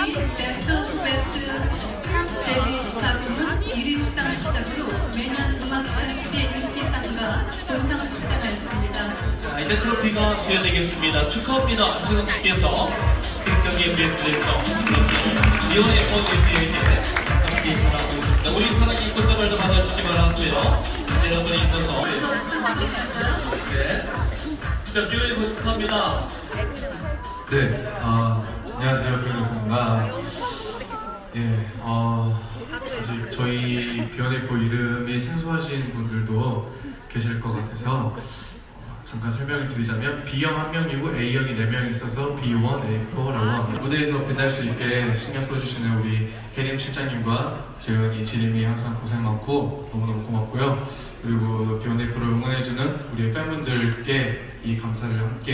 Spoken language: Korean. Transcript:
멘트 베스트 프랑스 데뷔 스타 부문 1인상 시작으로 매년 음악 사립의 인기상과 본상 수상하였습니다. 아이들 트로피가 수여되겠습니다. 축하합니다. 안태근 씨께서 극적인 멘트에서 리오 에버뉴스에게 함께 전하고 있습니다. 우리 사랑의 꽃다발도 받아주시기 바라고요. 네, 여러분이 있어서 네. 진짜 뷰에서 축하합니다. 네. 아... 안녕하세요, 비오네코입니다. 예, 어, 아직 저희 비오네코 이름이 생소하신 분들도 계실 것 같아서 어, 잠깐 설명을 드리자면 B형 한 명이고 A형이 네 명 있어서 B1, A4라고 합니다. 무대에서 빛날 수 있게 신경 써주시는 우리 혜림 실장님과 재현이, 지림이 항상 고생 많고 너무너무 고맙고요. 그리고 비오네코를 응원해주는 우리 팬분들께 이 감사를 함께